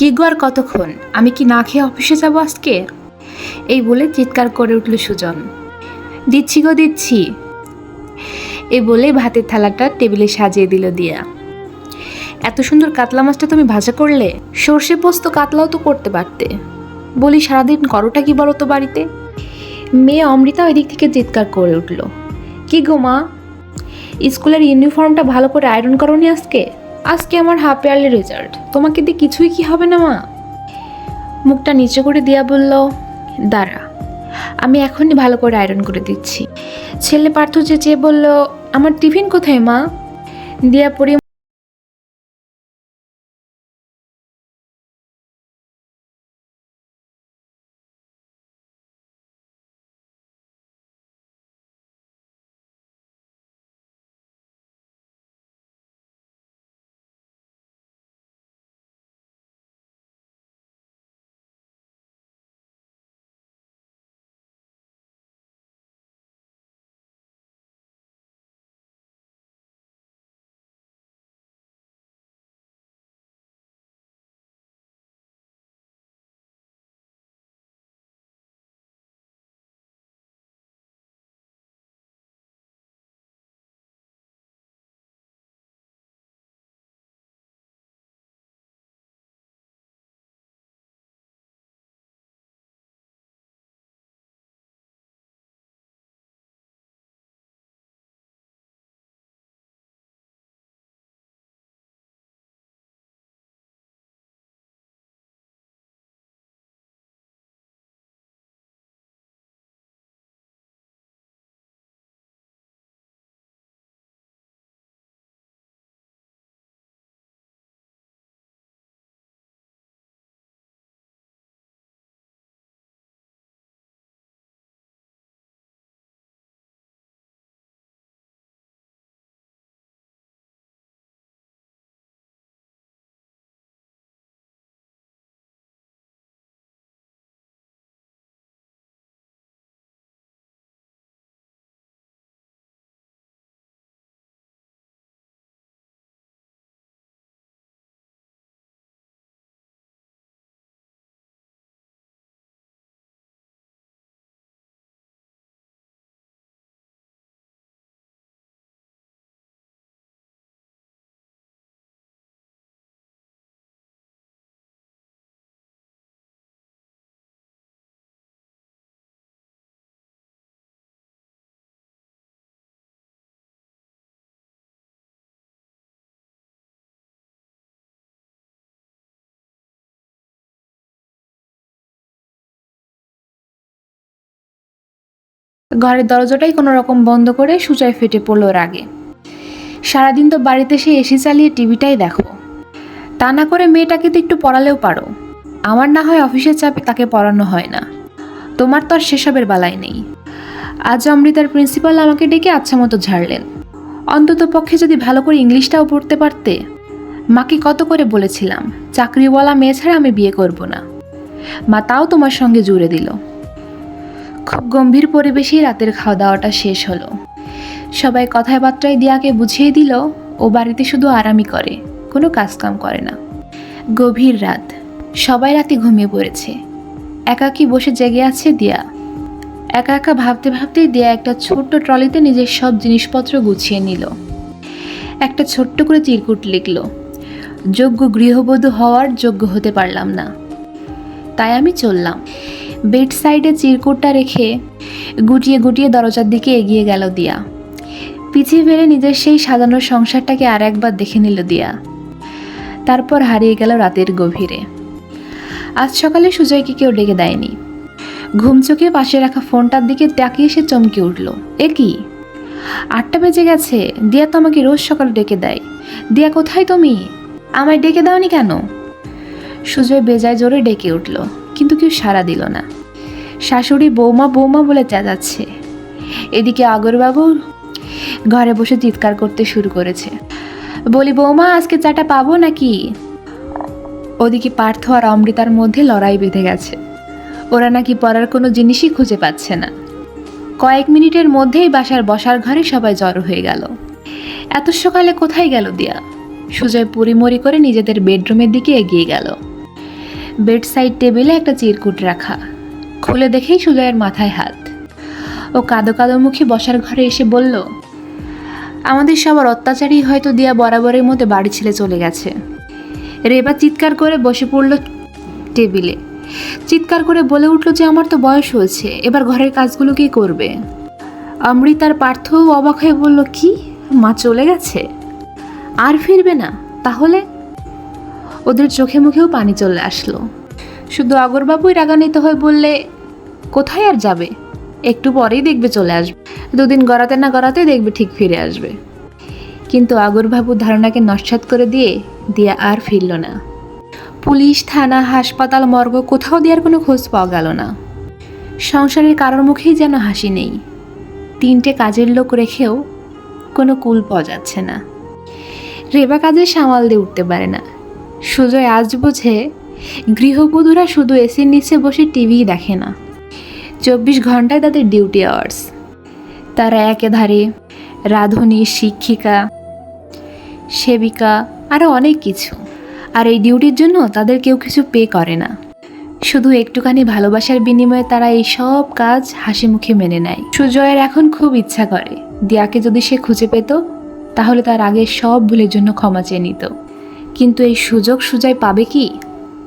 কি গো আর কতক্ষণ? আমি কি না খেয়ে অফিসে যাব আজকে? এই বলে চিৎকার করে উঠল সুজন। দিচ্ছি গো, দিচ্ছি। এ বলে ভাতের থালাটা টেবিলে সাজিয়ে দিল দিয়া। এত সুন্দর কাতলা মাছটা তুমি ভাজা করলে? সর্ষে পোস্ত কাতলাও তো করতে পারতে। বলি, সারাদিন করোটা কি বলো তো বাড়িতে? মেয়ে অমৃতা ওই দিক থেকে চিৎকার করে উঠল। কি গো মা? স্কুলের ইউনিফর্মটা ভালো করে আয়রন করনি আজকে? আজকে আমার হাফ ইয়ারলি রেজাল্ট। তোমাকে দিয়ে কিছুই কি হবে না, মা? মুখটা নিচে করে দিয়া বলল, দাঁড়া, আমি এখনই ভালো করে আয়রন করে দিচ্ছি। ছেলে পার্থ চেঁচিয়ে চেয়ে বলল, আমার টিফিন কোথায়, মা? দিয়া পড়ি ঘরের দরজাটাই কোনো রকম বন্ধ করে সুচায় ফেটে পড়ল রাগে। সারাদিন তো বাড়িতে সে এসি চালিয়ে টিভিটাই দেখো। তা না করে মেয়েটাকে তো একটু পড়ালেও পারো। আমার না হয় অফিসের চাপে তাকে পড়ানো হয় না। তোমার তো আর সেসবের বালাই নেই। আজ অমৃতার প্রিন্সিপাল আমাকে ডেকে আচ্ছা মতো ঝাড়লেন। অন্তত পক্ষে যদি ভালো করে ইংলিশটাও পড়তে পারতে, মাকে কত করে বলেছিলাম, চাকরিওয়ালা মেয়ে ছাড়া আমি বিয়ে করব না। মা তাও তোমার সঙ্গে জুড়ে দিল। খুব গম্ভীর পরিবেশেই রাতের খাওয়া দাওয়াটা শেষ হলো। সবাই কথায় বার্তায় দিয়াকে বুঝিয়ে দিল, ও বাড়িতে শুধু আরামই করে, কোনো কাজকাম করে না। গভীর রাত। সবাই রাতে ঘুমিয়ে পড়েছে। একাকি বসে জেগে আছে দিয়া। একা একা ভাবতে ভাবতেই দিয়া একটা ছোট্ট ট্রলিতে নিজের সব জিনিসপত্র গুছিয়ে নিল। একটা ছোট্ট করে চিরকুট লিখল, যোগ্য গৃহবধূ হওয়ার যোগ্য হতে পারলাম না। তাই আমি চললাম। বেড সাইডে চিরকুটটা রেখে গুটিয়ে গুটিয়ে দরজার দিকে এগিয়ে গেল দিয়া। পিছিয়ে ফেলে নিজের সেই সাজানো সংসারটাকে আর একবার দেখে নিল দিয়া। তারপর হারিয়ে গেল রাতের গভীরে। আজ সকালে সুজয়কে কেউ ডেকে দেয়নি। ঘুম চোখে পাশে রাখা ফোনটার দিকে তাকিয়ে সে চমকে উঠল। এ কি? আটটা বেজে গেছে। দিয়া তো আমাকে রোজ সকালে ডেকে দেয়। দিয়া, কোথায় তুমি? আমায় ডেকে দাওনি কেন? সুজয় বেজায় জোরে ডেকে উঠল। কিন্তু কেউ সাড়া দিল না। শাশুড়ি বৌমা বৌমা বলে চেঁচাচ্ছে। এদিকে আগরবাবু ঘরে বসে চিৎকার করতে শুরু করেছে। বলি, বৌমা, আজকে চাটা পাবো নাকি? ওদিকে পার্থ আর অমৃতার মধ্যে লড়াই বেঁধে গেছে। ওরা নাকি পড়ার কোনো জিনিসই খুঁজে পাচ্ছে না। কয়েক মিনিটের মধ্যেই বাসার বসার ঘরে সবাই জড়ো হয়ে গেল। এত সকালে কোথায় গেল দিয়া? সুজয় পুরিমরি করে নিজেদের বেডরুমের দিকে এগিয়ে গেল। বেড সাইড টেবিলে একটা চিরকুট রাখা। খুলে দেখেই সুজয়ের মাথায় হাত। ও কাদো কাদো মুখে বসার ঘরে এসে বলল, আমাদের সবার অত্যাচারী হয়তো দিয়া বরাবরের মধ্যে বাড়ি ছেড়ে চলে গেছে। রেবা চিৎকার করে বসে পড়ল টেবিলে। চিৎকার করে বলে উঠল যে আমার তো বয়স হয়েছে, এবার ঘরের কাজগুলো কে করবে? অমৃতার পার্থ অবাক হয়ে বলল, কি? মা চলে গেছে? আর ফিরবে না? তাহলে ওদের চোখে মুখেও পানি চলে আসলো। শুধু আগরবাবুই রাগান্বিত হয়ে বললে, কোথায় আর যাবে? একটু পরেই দেখবে চলে আসবে। দুদিন গড়াতে না গড়াতে দেখবে ঠিক ফিরে আসবে। কিন্তু আগরবাবু ধারণাকে নস্বাত করে দিয়ে দিয়া আর ফিরল না। পুলিশ, থানা, হাসপাতাল, মর্গ, কোথাও দেওয়ার কোনো খোঁজ পাওয়া গেল না। সংসারের কারোর মুখেই যেন হাসি নেই। তিনটে কাজের লোক রেখেও কোনো কুল পাওয়া যাচ্ছে না। রেবা কাজে সামাল দিয়ে উঠতে পারে না। সুজয় আজ বোঝে গৃহবধূরা শুধু এসির নিচে বসে টিভি দেখে না। চব্বিশ ঘন্টায় তাদের ডিউটি আওয়ার্স। তারা একেধারে রাঁধুনি, শিক্ষিকা, সেবিকা আরও অনেক কিছু। আর এই ডিউটির জন্য তাদের কেউ কিছু পে করে না। শুধু একটুখানি ভালোবাসার বিনিময়ে তারা এই সব কাজ হাসি মুখে মেনে নেয়। সুজয়ের এখন খুব ইচ্ছা করে। দিয়াকে যদি সে খুঁজে পেত, তাহলে তার আগে সব ভুলের জন্য ক্ষমা চেয়ে নিত। কিন্তু এই সুযোগ সুজাই পাবে কি?